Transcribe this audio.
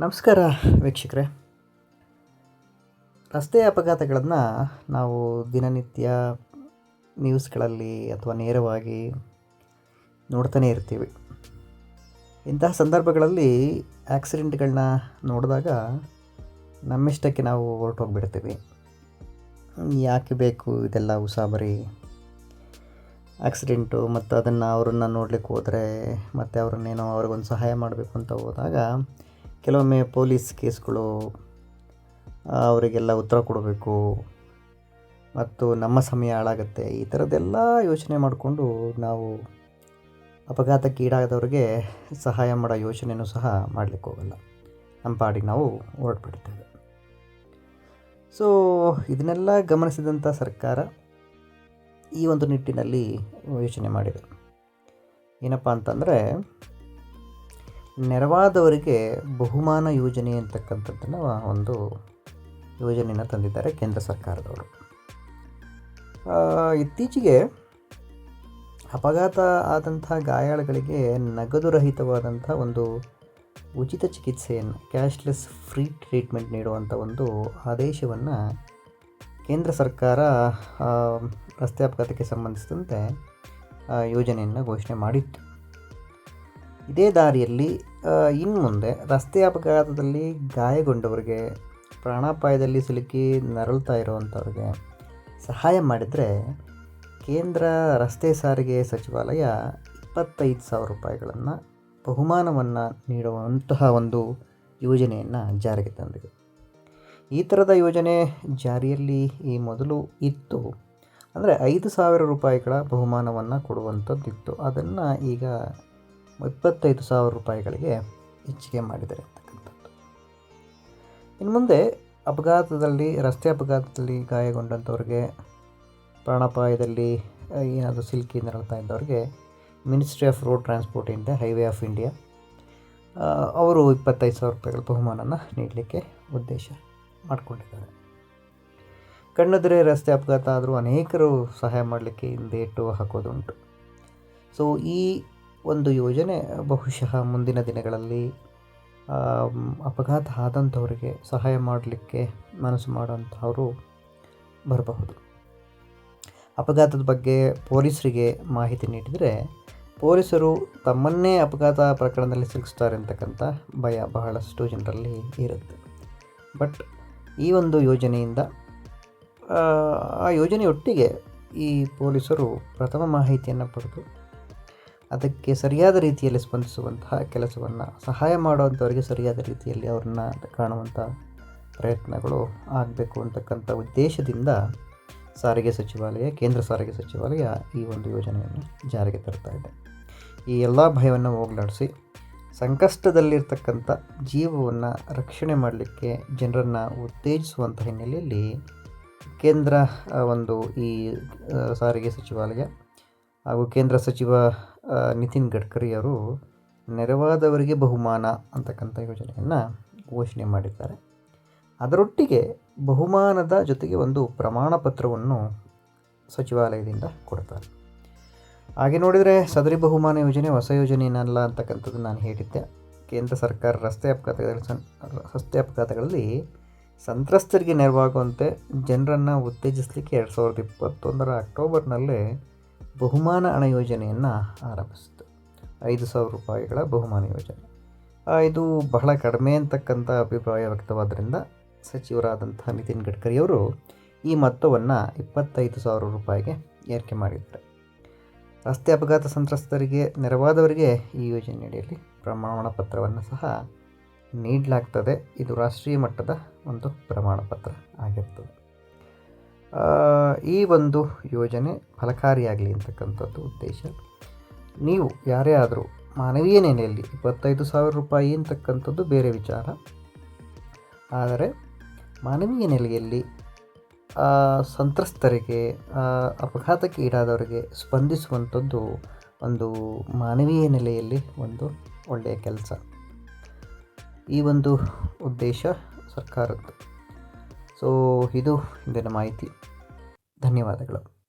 ನಮಸ್ಕಾರ ವೀಕ್ಷಕರೇ. ರಸ್ತೆ ಅಪಘಾತಗಳನ್ನು ನಾವು ದಿನನಿತ್ಯ ನ್ಯೂಸ್ಗಳಲ್ಲಿ ಅಥವಾ ನೇರವಾಗಿ ನೋಡ್ತಾನೆ ಇರ್ತೀವಿ. ಇಂತಹ ಸಂದರ್ಭಗಳಲ್ಲಿ ಆ್ಯಕ್ಸಿಡೆಂಟ್ಗಳನ್ನ ನೋಡಿದಾಗ ನಮ್ಮಿಷ್ಟಕ್ಕೆ ನಾವು ಹೊರಟೋಗ್ಬಿಡ್ತೀವಿ. ಯಾಕೆ ಬೇಕು ಇದೆಲ್ಲ ಉಸಾಬರಿ? ಆ್ಯಕ್ಸಿಡೆಂಟು ಮತ್ತು ಅದನ್ನು ಅವರನ್ನು ನೋಡಲಿಕ್ಕೆ ಹೋದರೆ ಮತ್ತು ಅವ್ರನ್ನೇನೋ ಅವ್ರಿಗೊಂದು ಸಹಾಯ ಮಾಡಬೇಕು ಅಂತ ಹೋದಾಗ ಕೆಲವೊಮ್ಮೆ ಪೊಲೀಸ್ ಕೇಸ್ಗಳು ಅವರಿಗೆಲ್ಲ ಉತ್ತರ ಕೊಡಬೇಕು. ಮತ್ತು ನಮ್ಮ ಸಮಯ ಹಾಳಾಗುತ್ತೆ. ಈ ಥರದ್ದೆಲ್ಲ ಯೋಚನೆ ಮಾಡಿಕೊಂಡು ನಾವು ಅಪಘಾತಕ್ಕೆ ಈಡಾದವ್ರಿಗೆ ಸಹಾಯ ಮಾಡೋ ಯೋಚನೆಯೂ ಸಹ ಮಾಡಲಿಕ್ಕೆ ಹೋಗಲ್ಲ. ನಮ್ಮ ಪಾಡಿಗೆ ನಾವು ಹೊರಟುಬಿಡ್ತೇವೆ ಸೊ ಇದನ್ನೆಲ್ಲ ಗಮನಿಸಿದಂಥ ಸರ್ಕಾರ ಈ ಒಂದು ನಿಟ್ಟಿನಲ್ಲಿ ಯೋಚನೆ ಮಾಡಿದೆ. ಏನಪ್ಪ ಅಂತಂದರೆ ನೆರವಾದವರಿಗೆ ಬಹುಮಾನ ಯೋಜನೆ ಅಂತಕ್ಕಂಥದ್ದನ್ನು ಒಂದು ಯೋಜನೆಯನ್ನು ತಂದಿದ್ದಾರೆ ಕೇಂದ್ರ ಸರ್ಕಾರದವರು. ಇತ್ತೀಚೆಗೆ ಅಪಘಾತ ಆದಂಥ ಗಾಯಾಳುಗಳಿಗೆ ನಗದು ರಹಿತವಾದಂಥ ಒಂದು ಉಚಿತ ಚಿಕಿತ್ಸೆಯನ್ನು, ಕ್ಯಾಶ್ಲೆಸ್ ಫ್ರೀ ಟ್ರೀಟ್ಮೆಂಟ್ ನೀಡುವಂಥ ಒಂದು ಆದೇಶವನ್ನು ಕೇಂದ್ರ ಸರ್ಕಾರ ರಸ್ತೆ ಅಪಘಾತಕ್ಕೆ ಸಂಬಂಧಿಸಿದಂತೆ ಯೋಜನೆಯನ್ನು ಘೋಷಣೆ ಮಾಡಿತ್ತು. ಇದೇ ದಾರಿಯಲ್ಲಿ ಇನ್ನು ಮುಂದೆ ರಸ್ತೆ ಅಪಘಾತದಲ್ಲಿ ಗಾಯಗೊಂಡವರಿಗೆ ಪ್ರಾಣಾಪಾಯದಲ್ಲಿ ಸಿಲುಕಿ ನರಳ್ತಾ ಇರುವಂಥವ್ರಿಗೆ ಸಹಾಯ ಮಾಡಿದರೆ ಕೇಂದ್ರ ರಸ್ತೆ ಸಾರಿಗೆ ಸಚಿವಾಲಯ ಇಪ್ಪತ್ತೈದು ಸಾವಿರ ರೂಪಾಯಿಗಳನ್ನು ಬಹುಮಾನವನ್ನು ನೀಡುವಂತಹ ಒಂದು ಯೋಜನೆಯನ್ನು ಜಾರಿಗೆ ತಂದಿದೆ. ಈ ಥರದ ಯೋಜನೆ ಜಾರಿಯಲ್ಲಿ ಈ ಮೊದಲು ಇತ್ತು. ಅಂದರೆ ಐದು ಸಾವಿರ ರೂಪಾಯಿಗಳ ಬಹುಮಾನವನ್ನು ಕೊಡುವಂಥದ್ದಿತ್ತು. ಅದನ್ನು ಈಗ ಇಪ್ಪತ್ತೈದು ಸಾವಿರ ರೂಪಾಯಿಗಳಿಗೆ ಹೆಚ್ಚಿಗೆ ಮಾಡಿದ್ದಾರೆ ಅಂತಕ್ಕಂಥದ್ದು. ಇನ್ನು ಮುಂದೆ ಅಪಘಾತದಲ್ಲಿ, ರಸ್ತೆ ಅಪಘಾತದಲ್ಲಿ ಗಾಯಗೊಂಡಂಥವ್ರಿಗೆ, ಪ್ರಾಣಾಪಾಯದಲ್ಲಿ ಏನಾದರೂ ಸಿಲುಕಿ ನರಳ್ತಾ ಇದ್ದವ್ರಿಗೆ ಮಿನಿಸ್ಟ್ರಿ ಆಫ್ ರೋಡ್ ಟ್ರಾನ್ಸ್ಪೋರ್ಟ್ ಇಂದ ಹೈವೇ ಆಫ್ ಇಂಡಿಯಾ ಅವರು ಇಪ್ಪತ್ತೈದು ಸಾವಿರ ರೂಪಾಯಿಗಳ ಬಹುಮಾನನ ನೀಡಲಿಕ್ಕೆ ಉದ್ದೇಶ ಮಾಡಿಕೊಂಡಿದ್ದಾರೆ. ಕಣ್ಣೆದುರೇ ರಸ್ತೆ ಅಪಘಾತ ಆದರೂ ಅನೇಕರು ಸಹಾಯ ಮಾಡಲಿಕ್ಕೆ ಹಿಂದೇಟು ಹಾಕೋದುಂಟು ಸೊ ಈ ಒಂದು ಯೋಜನೆ ಬಹುಶಃ ಮುಂದಿನ ದಿನಗಳಲ್ಲಿ ಅಪಘಾತ ಆದಂಥವ್ರಿಗೆ ಸಹಾಯ ಮಾಡಲಿಕ್ಕೆ ಮನಸ್ಸು ಮಾಡೋಂಥವರು ಬರಬಹುದು. ಅಪಘಾತದ ಬಗ್ಗೆ ಪೊಲೀಸರಿಗೆ ಮಾಹಿತಿ ನೀಡಿದರೆ ಪೊಲೀಸರು ತಮ್ಮನ್ನೇ ಅಪಘಾತ ಪ್ರಕರಣದಲ್ಲಿ ಸಿಲುಕಿಸ್ತಾರೆ ಅಂತಕ್ಕಂಥ ಭಯ ಬಹಳಷ್ಟು ಜನರಲ್ಲಿ ಇರುತ್ತೆ. ಬಟ್ ಈ ಒಂದು ಯೋಜನೆಯಿಂದ ಆ, ಯೋಜನೆಯೊಟ್ಟಿಗೆ ಈ ಪೊಲೀಸರು ಪ್ರಥಮ ಮಾಹಿತಿಯನ್ನು ಪಡೆದು ಅದಕ್ಕೆ ಸರಿಯಾದ ರೀತಿಯಲ್ಲಿ ಸ್ಪಂದಿಸುವಂತಹ ಕೆಲಸವನ್ನು, ಸಹಾಯ ಮಾಡುವಂಥವರಿಗೆ ಸರಿಯಾದ ರೀತಿಯಲ್ಲಿ ಅವ್ರನ್ನ ಕಾಣುವಂಥ ಪ್ರಯತ್ನಗಳು ಆಗಬೇಕು ಅಂತಕ್ಕಂಥ ಉದ್ದೇಶದಿಂದ ಸಾರಿಗೆ ಸಚಿವಾಲಯ, ಕೇಂದ್ರ ಸಾರಿಗೆ ಸಚಿವಾಲಯ ಈ ಒಂದು ಯೋಜನೆಯನ್ನು ಜಾರಿಗೆ ತರ್ತಾ ಇದೆ. ಈ ಎಲ್ಲ ಭಯವನ್ನು ಹೋಗಲಾಡಿಸಿ ಸಂಕಷ್ಟದಲ್ಲಿರ್ತಕ್ಕಂಥ ಜೀವವನ್ನು ರಕ್ಷಣೆ ಮಾಡಲಿಕ್ಕೆ ಜನರನ್ನು ಉತ್ತೇಜಿಸುವಂಥ ಹಿನ್ನೆಲೆಯಲ್ಲಿ ಕೇಂದ್ರ ಒಂದು ಈ ಸಾರಿಗೆ ಸಚಿವಾಲಯ ಹಾಗೂ ಕೇಂದ್ರ ಸಚಿವ ನಿತಿನ್ ಗಡ್ಕರಿ ಅವರು ನೆರವಾದವರಿಗೆ ಬಹುಮಾನ ಅಂತಕ್ಕಂಥ ಯೋಜನೆಯನ್ನು ಘೋಷಣೆ ಮಾಡಿದ್ದಾರೆ. ಅದರೊಟ್ಟಿಗೆ ಬಹುಮಾನದ ಜೊತೆಗೆ ಒಂದು ಪ್ರಮಾಣ ಪತ್ರವನ್ನು ಸಚಿವಾಲಯದಿಂದ ಕೊಡ್ತಾರೆ. ಹಾಗೆ ನೋಡಿದರೆ ಸದರಿ ಬಹುಮಾನ ಯೋಜನೆ ಹೊಸ ಯೋಜನೆ ಏನಲ್ಲ ಅಂತಕ್ಕಂಥದ್ದು ನಾನು ಹೇಳಿದ್ದೆ. ಕೇಂದ್ರ ಸರ್ಕಾರ ರಸ್ತೆ ಅಪಘಾತಗಳಲ್ಲಿ ರಸ್ತೆ ಅಪಘಾತಗಳಲ್ಲಿ ಸಂತ್ರಸ್ತರಿಗೆ ನೆರವಾಗುವಂತೆ ಜನರನ್ನು ಉತ್ತೇಜಿಸಲಿಕ್ಕೆ ಎರಡು ಸಾವಿರದ ಇಪ್ಪತ್ತೊಂದರ ಅಕ್ಟೋಬರ್ನಲ್ಲೇ ಬಹುಮಾನ ಹಣ ಯೋಜನೆಯನ್ನು ಆರಂಭಿಸಿತು. ಐದು ಸಾವಿರ ರೂಪಾಯಿಗಳ ಬಹುಮಾನ ಯೋಜನೆ. ಇದು ಬಹಳ ಕಡಿಮೆ ಅಂತಕ್ಕಂಥ ಅಭಿಪ್ರಾಯ ವ್ಯಕ್ತವಾದ್ದರಿಂದ ಸಚಿವರಾದಂಥ ನಿತಿನ್ ಗಡ್ಕರಿಯವರು ಈ ಮೊತ್ತವನ್ನು ಇಪ್ಪತ್ತೈದು ಸಾವಿರ ರೂಪಾಯಿಗೆ ಏರಿಕೆ ಮಾಡಿದ್ದಾರೆ. ರಸ್ತೆ ಅಪಘಾತ ಸಂತ್ರಸ್ತರಿಗೆ, ನೆರವಾದವರಿಗೆ ಈ ಯೋಜನೆಯಡಿಯಲ್ಲಿ ಪ್ರಮಾಣ ಪತ್ರವನ್ನು ಸಹ ನೀಡಲಾಗ್ತದೆ. ಇದು ರಾಷ್ಟ್ರೀಯ ಮಟ್ಟದ ಒಂದು ಪ್ರಮಾಣ ಪತ್ರ ಆಗಿರ್ತದೆ. ಈ ಒಂದು ಯೋಜನೆ ಫಲಕಾರಿಯಾಗಲಿ ಅಂತಕ್ಕಂಥದ್ದು ಉದ್ದೇಶ. ನೀವು ಯಾರೇ ಆದರೂ ಮಾನವೀಯ ನೆಲೆಯಲ್ಲಿ ಇಪ್ಪತ್ತೈದು ಸಾವಿರ ರೂಪಾಯಿ ಅಂತಕ್ಕಂಥದ್ದು ಬೇರೆ ವಿಚಾರ. ಆದರೆ ಮಾನವೀಯ ನೆಲೆಯಲ್ಲಿ ಸಂತ್ರಸ್ತರಿಗೆ ಅಪಘಾತಕ್ಕೆ ಈಡಾದವರಿಗೆ ಸ್ಪಂದಿಸುವಂಥದ್ದು ಒಂದು ಮಾನವೀಯ ನೆಲೆಯಲ್ಲಿ ಒಂದು ಒಳ್ಳೆಯ ಕೆಲಸ. ಈ ಒಂದು ಉದ್ದೇಶ ಸರ್ಕಾರದ್ದು ಸೊ ಇದು ಇಂದಿನ ಮಾಹಿತಿ. ಧನ್ಯವಾದಗಳು.